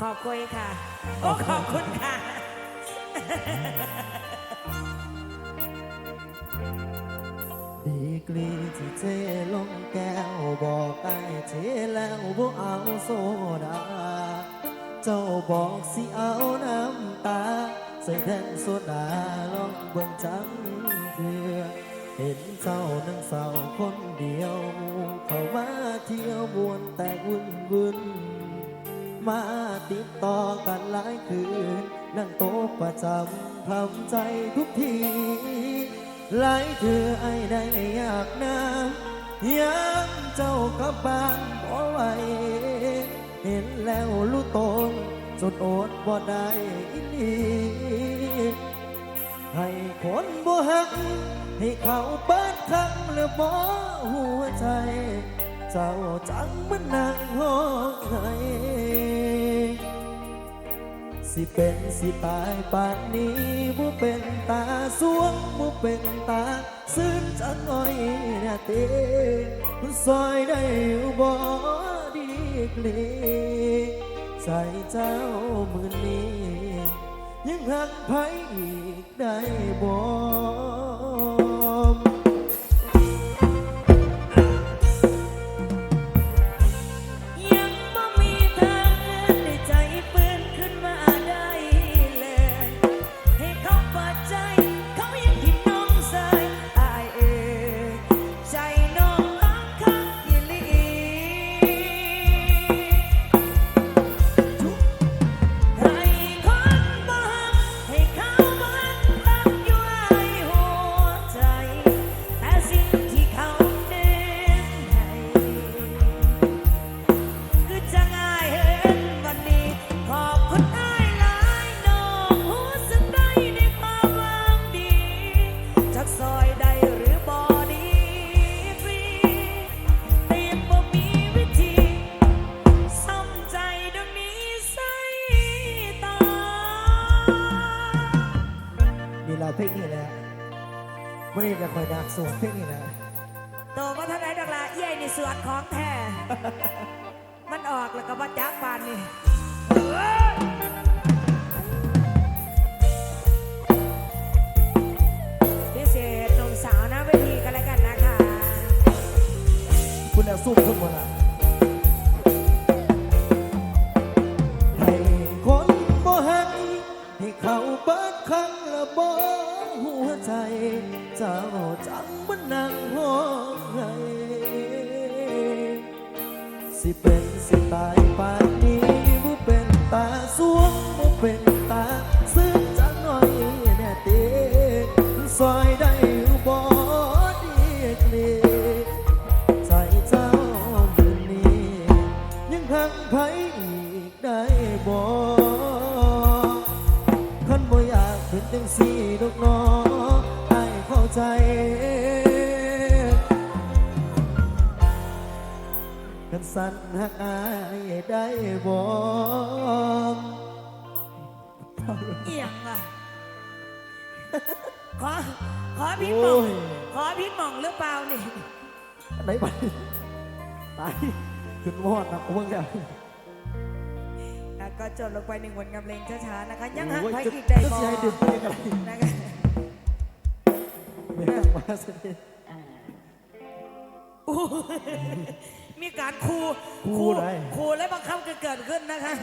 ขอบคุณค่ะ โอ้ขอบคุณค่ะ ดีกรีที่เจลงแก้วบอกไอ้เจแล้วบ่เอาโซดา เจ้าบอกสิเอาน้ำตา ใส่แทนโซดาลองเบิ่งจังเถื่อ เห็นเจ้านั่งเศร้าคนเดียว เข้ามาเที่ยวมวนแต่วุ่นวุ่นมาติดต่อกันหลายคืน นั่งโต๊ะประจำทำใจทุกที หลายเธอไอ้ได้อยากน้ำยังเจ้ากลับบ้านบ่ไหวเห็นแล้วรู้ตนจนอดบ่ได้อีให้คนบ่หัก ให้เขาเปิดคำแล้วบ่หัวใจ เจ้าจังมันนั่งห้องไห้สิเป็นสิตายป่านนี้บ่เป็นตาสวงบ่เป็นตาซื่นจังหน่อยนะเต้ซอยได้อยู่บ่ดีกลีใจเจ้ามือนี้ ยังหักไผอีกได้บ่ เงนี้แหละวันนี้จะคอยดักส่งเพลงนี้แหละโตมาเท่าไหรดักละเอี้ยนี่สวดของแท้ มันออกแล้วก็มาจักบานนี่พิเศษหนุ่มสาวหน้าเวทีกันแล้วกันนะคะ คุณเอาสู้คนหมดละ จังมันนั่งห้องไห้สิเป็นสิตายป่านนี้บ่เป็นตาสวงบ่เป็นตาซึ้งจังหน่อยแน่เต้ซอยได้อยู่บ่ดีกลีใจเจ้ามือนี้ยังหักไผอีกได้บ่คันบ่อยากเป็นจังสี่ดอกน้อ ใจกันสั่นหักอายได้บ่เอียงอะขอ ขอพิษหมอง ขอพิษหมองหรือเปล่านี่อันไหนไปตายขึ้นวอดนะเบิ่งแล้วอะก็จดลงไปหนึ่งบทกำเพลงช้าๆนะคะ ยังหักโอ้ไปจะอีกได้จะบ่สิให้ดึงไปยังไงนะคะ แม่งมาเสด็จอู้มีการคูคูอะไรคูและบังคับกันเกิดขึ้นนะคะ